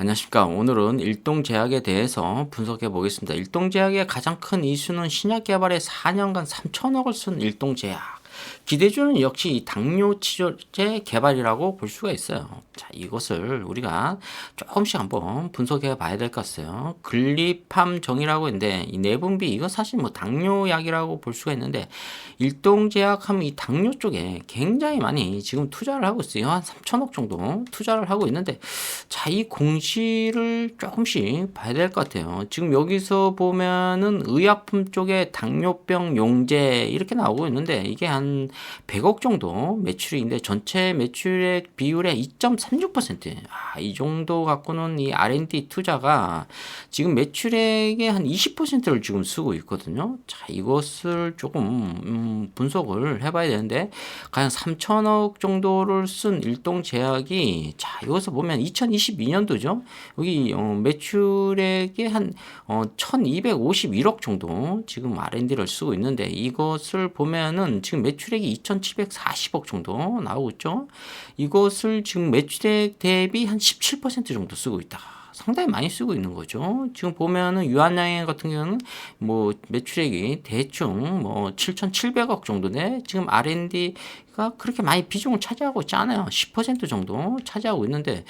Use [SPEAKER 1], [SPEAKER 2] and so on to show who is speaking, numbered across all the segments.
[SPEAKER 1] 안녕하십니까. 오늘은 일동제약에 대해서 분석해 보겠습니다. 일동제약의 가장 큰 이슈는 신약 개발에 4년간 3천억을 쓴 일동제약. 기대주는 역시 이 당뇨 치료제 개발이라고 볼 수가 있어요. 자, 이것을 우리가 조금씩 한번 분석해 봐야 될 것 같아요. 글리팜 정이라고 있는데 이 내분비 이거 사실 뭐 당뇨약이라고 볼 수가 있는데 일동제약 하면 이 당뇨 쪽에 굉장히 많이 지금 투자를 하고 있어요. 한 3천억 정도 투자를 하고 있는데 자, 이 공시를 조금씩 봐야 될 것 같아요. 지금 여기서 보면은 의약품 쪽에 당뇨병 용제 이렇게 나오고 있는데 이게 한 100억 정도 매출인데 전체 매출액 비율의 2.36%. 아, 이 정도 갖고는 이 R&D 투자가 지금 매출액의 한 20%를 지금 쓰고 있거든요. 자, 이것을 조금 음, 분석을 해 봐야 되는데 과연 3천억 정도를 쓴 일동 제약이 자, 여기서 보면 2022년도죠. 여기 어, 매출액의 한 어, 1,251억 정도 지금 R&D를 쓰고 있는데 이것을 보면은 지금 매출 액이 2,740억 정도 나오고 있죠. 이것을 지금 매출액 대비 한 17% 정도 쓰고 있다. 상당히 많이 쓰고 있는 거죠. 지금 보면은 유한양행 같은 경우는 뭐 매출액이 대충 뭐 7,700억 정도인데 지금 R&D 가 그렇게 많이 비중을 차지하고 있지 않아요. 10% 정도 차지하고 있는데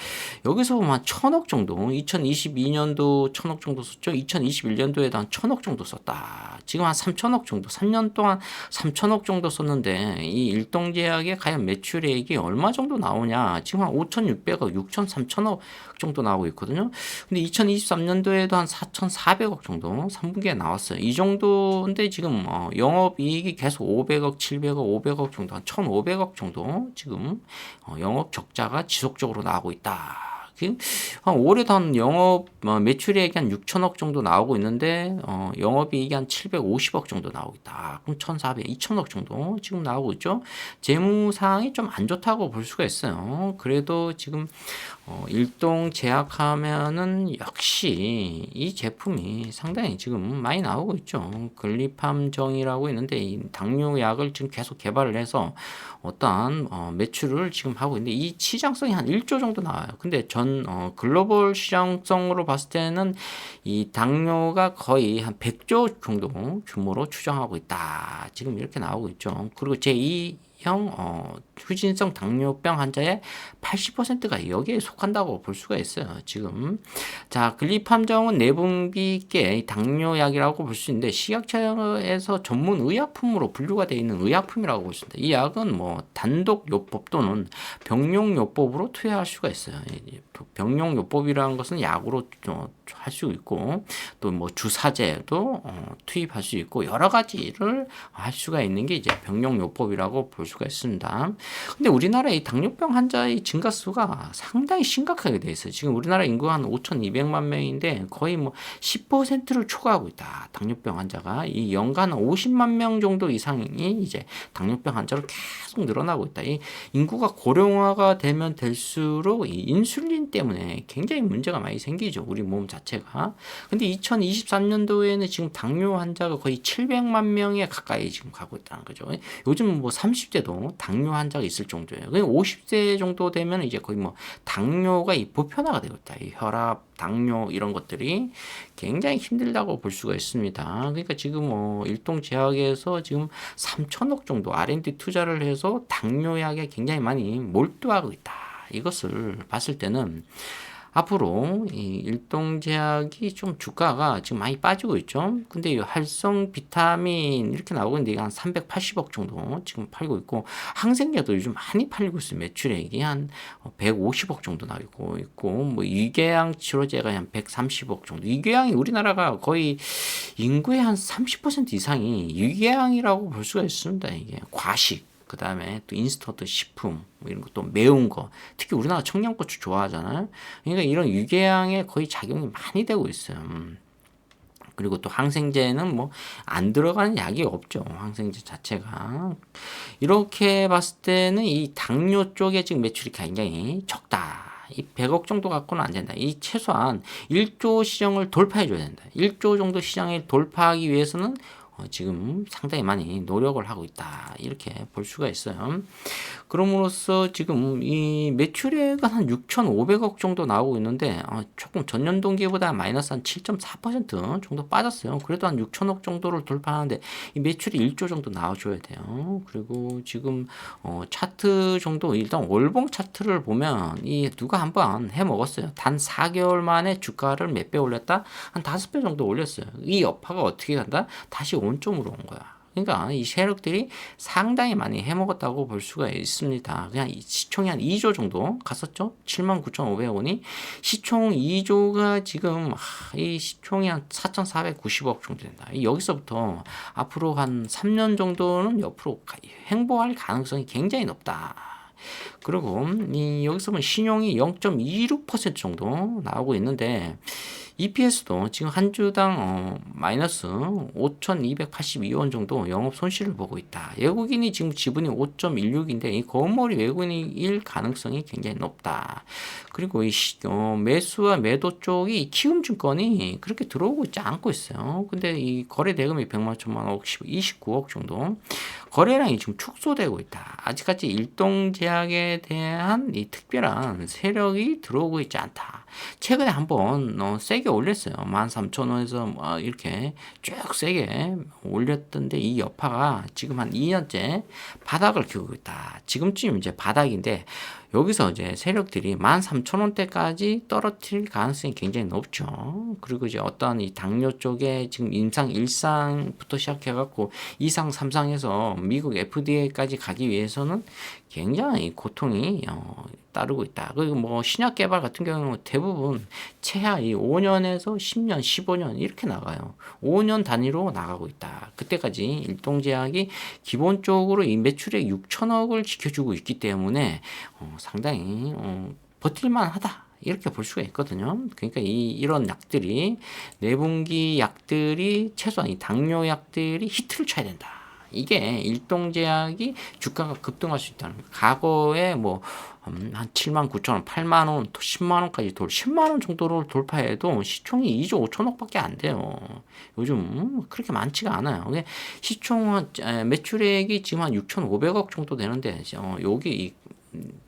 [SPEAKER 1] 여기서 보면 한 1000억 정도 2022년도 1000억 정도 썼죠. 2021년도에도 한 1000억 정도 썼다. 지금 한 3000억 정도 3년 동안 3000억 정도 썼는데 이 일동제약의 과연 매출액이 얼마 정도 나오냐 지금 한 5600억 6 3000억 정도 나오고 있거든요. 근데 2023년도에도 한 4,400억 정도 3분기에 나왔어요. 이 정도인데 지금 어, 영업 이익이 계속 500억, 700억, 500억 정도 한 1,500억 정도 지금 어, 영업 적자가 지속적으로 나오고 있다. 지금 한 올해도 한 영업 어, 매출액이 한 6천억 정도 나오고 있는데 어, 영업이익이 한 750억 정도 나오고 있다. 그럼 1,400, 2천억 정도 지금 나오고 있죠. 재무 상황이 좀 안 좋다고 볼 수가 있어요. 그래도 지금 어, 일동 제약하면은 역시 이 제품이 상당히 지금 많이 나오고 있죠. 글리팜정이라고 있는데 이 당뇨약을 지금 계속 개발을 해서 어떠한 어, 매출을 지금 하고 있는데 이 시장성이 한 1조 정도 나와요. 근데 전 어, 글로벌 시장성으로 봤을 때는 이 당뇨가 거의 한 100조 정도 규모로 추정하고 있다. 지금 이렇게 나오고 있죠. 그리고 제2 형 어, 후진성 당뇨병 환자의 80%가 여기에 속한다고 볼 수가 있어요. 지금 자 글리팜정은 내분비계 당뇨약이라고 볼 수 있는데 식약처에서 전문 의약품으로 분류가 되어 있는 의약품이라고 볼 수 있습니다. 이 약은 뭐 단독 요법 또는 병용 요법으로 투여할 수가 있어요. 병용 요법이라는 것은 약으로 할 수 있고 또 뭐 주사제도 어, 투입할 수 있고 여러 가지를 할 수가 있는 게 이제 병용 요법이라고 볼 수가 있습니다. 근데 우리나라 이 당뇨병 환자의 증가 수가 상당히 심각하게 돼 있어요. 지금 우리나라 인구가 한 5,200만 명인데 거의 뭐 10%를 초과하고 있다. 당뇨병 환자가 이 연간 50만 명 정도 이상이 이제 당뇨병 환자로 계속 늘어나고 있다. 이 인구가 고령화가 되면 될수록 이 인슐린 때문에 굉장히 문제가 많이 생기죠. 우리 몸 자체가. 근데 2023년도에는 지금 당뇨 환자가 거의 700만 명에 가까이 지금 가고 있다는 거죠. 요즘 뭐 30대 도 당뇨 환자가 있을 정도예요. 50세 정도 되면 이제 거의 뭐 당뇨가 이 보편화가 되고 있다. 이 혈압, 당뇨 이런 것들이 굉장히 힘들다고 볼 수가 있습니다. 그러니까 지금 뭐 일동 제약에서 지금 3천억 정도 R&D 투자를 해서 당뇨약에 굉장히 많이 몰두하고 있다. 이것을 봤을 때는 앞으로 이 일동제약이 좀 주가가 지금 많이 빠지고 있죠. 근데 이 활성 비타민 이렇게 나오고 있는데 한 380억 정도 지금 팔고 있고 항생제도 요즘 많이 팔리고 있어요. 매출액이 한 150억 정도 나오고 있고 뭐 유궤양 치료제가 한 130억 정도. 유궤양이 우리나라가 거의 인구의 한 30% 이상이 유궤양이라고 볼 수가 있습니다. 이게 과식 그 다음에 또 인스턴트 식품 뭐 이런 것도 매운 거 특히 우리나라 청양고추 좋아하잖아요. 그러니까 이런 유궤양에 거의 작용이 많이 되고 있어요. 음. 그리고 또 항생제는 뭐 안 들어가는 약이 없죠. 항생제 자체가. 이렇게 봤을 때는 이 당뇨 쪽에 지금 매출이 굉장히 적다. 이 100억 정도 갖고는 안 된다. 이 최소한 1조 시장을 돌파해 줘야 된다. 1조 정도 시장을 돌파하기 위해서는 어, 지금 상당히 많이 노력을 하고 있다. 이렇게 볼 수가 있어요. 그럼으로써 지금 이 매출액은 한 6,500억 정도 나오고 있는데 어, 조금 전년 동기보다 마이너스 한 7.4% 정도 빠졌어요. 그래도 한 6천억 정도를 돌파하는데 이 매출이 1조 정도 나와줘야 돼요. 그리고 지금 어, 차트 정도 일단 월봉 차트를 보면 이 누가 한번 해 먹었어요. 단 4개월 만에 주가를 몇 배 올렸다? 한 5배 정도 올렸어요. 이 여파가 어떻게 간다? 다시 원점으로 온 거야. 그러니까 이 세력들이 상당히 많이 해먹었다고 볼 수가 있습니다. 그냥 이 시총이 한 2조 정도 갔었죠. 79,500원이 시총 2조가 지금 하, 이 시총이 한 4,490억 정도 된다. 이 여기서부터 앞으로 한 3년 정도는 옆으로 가- 횡보할 가능성이 굉장히 높다. 그리고 이 여기서 보면 신용이 0.26% 정도 나오고 있는데 EPS도 지금 한 주당 어, 마이너스 5,282원 정도 영업 손실을 보고 있다. 외국인이 지금 지분이 5.16인데 이 거머리 외국인일 가능성이 굉장히 높다. 그리고 이 시, 어, 매수와 매도 쪽이 키움증권이 그렇게 들어오고 있지 않고 있어요. 근데 이 거래 대금이 100만 천만 억, 29억 정도 거래량이 지금 축소되고 있다. 아직까지 일동제약에 대한 이 특별한 세력이 들어오고 있지 않다. 최근에 한번 어, 세게 올렸어요. 13,000원에서 뭐 이렇게 쭉 세게 올렸던데 이 여파가 지금 한 2년째 바닥을 키우고 있다. 지금쯤 이제 바닥인데 여기서 이제 세력들이 13,000원대까지 떨어뜨릴 가능성이 굉장히 높죠. 그리고 이제 어떤 이 당뇨 쪽에 지금 임상 1상부터 시작해갖고 2상, 3상에서 미국 FDA까지 가기 위해서는 굉장히 고통이 어, 따르고 있다. 그리고 뭐 신약 개발 같은 경우는 대부분 최하 이 5년에서 10년, 15년 이렇게 나가요. 5년 단위로 나가고 있다. 그때까지 일동제약이 기본적으로 이 매출액 6천억을 지켜주고 있기 때문에 어, 상당히 어, 버틸만 하다. 이렇게 볼 수가 있거든요. 그러니까 이 이런 약들이 내분기 약들이 최소한 이 당뇨 약들이 히트를 쳐야 된다. 이게 일동제약이 주가가 급등할 수 있다는 거예요. 과거에 뭐, 음, 한 7만 9천 원, 8만 원, 또 10만 원까지 돌, 10만 원 정도를 돌파해도 시총이 2조 5천억밖에 안 돼요. 요즘 그렇게 많지가 않아요. 시총 매출액이 지금 한 6,500억 정도 되는데, 어, 여기 이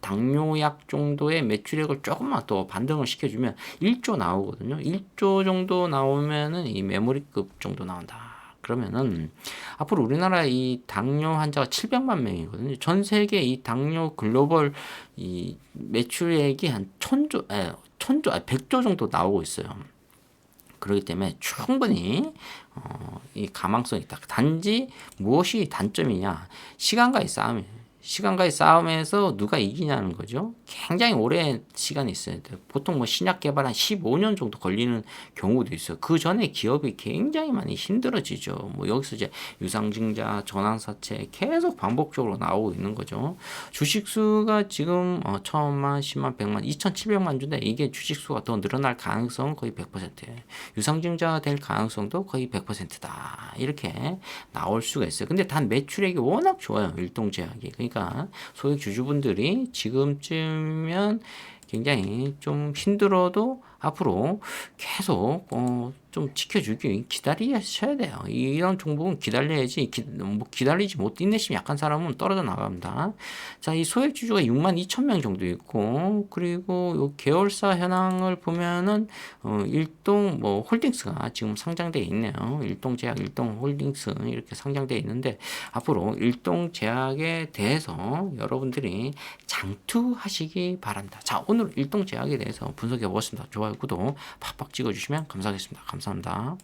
[SPEAKER 1] 당뇨약 정도의 매출액을 조금만 더 반등을 시켜주면 1조 나오거든요. 1조 정도 나오면은 이 메모리급 정도 나온다. 그러면은 앞으로 우리나라 이 당뇨 환자가 700만 명이거든요. 전 세계 이 당뇨 글로벌 이 매출액이 한 천조, 에, 천조, 아, 100조 정도 나오고 있어요. 그렇기 때문에 충분히 어, 이 가망성이 있다. 단지 무엇이 단점이냐? 시간과의 싸움이에요. 시간과의 싸움에서 누가 이기냐는 거죠. 굉장히 오랜 시간이 있어야 돼요. 보통 뭐 신약 개발 한 15년 정도 걸리는 경우도 있어요. 그 전에 기업이 굉장히 많이 힘들어지죠. 뭐 여기서 이제 유상증자, 전환사채 계속 반복적으로 나오고 있는 거죠. 주식수가 지금 어, 천만, 십만, 백만, 이천칠백만 주인데 이게 주식수가 더 늘어날 가능성은 거의 100%예요. 유상증자가 될 가능성도 거의 100%다. 이렇게 나올 수가 있어요. 근데 단 매출액이 워낙 좋아요. 일동제약이. 그러니까 소액 주주분들이 지금쯤이면 굉장히 좀 힘들어도 앞으로 계속 어, 좀 지켜주기 기다리셔야 돼요. 이런 종목은 기다려야지 기, 뭐 기다리지 못 인내심 약한 사람은 떨어져 나갑니다. 자, 이 소액 주주가 6만 2천 명 정도 있고 그리고 요 계열사 현황을 보면은 어, 일동 뭐 홀딩스가 지금 상장돼 있네요. 일동제약, 일동홀딩스 이렇게 상장돼 있는데 앞으로 일동제약에 대해서 여러분들이 장투하시기 바랍니다. 자, 오늘 일동제약에 대해서 분석해 보겠습니다. 좋아요, 팍팍 찍어주시면 감사하겠습니다. 감사합니다.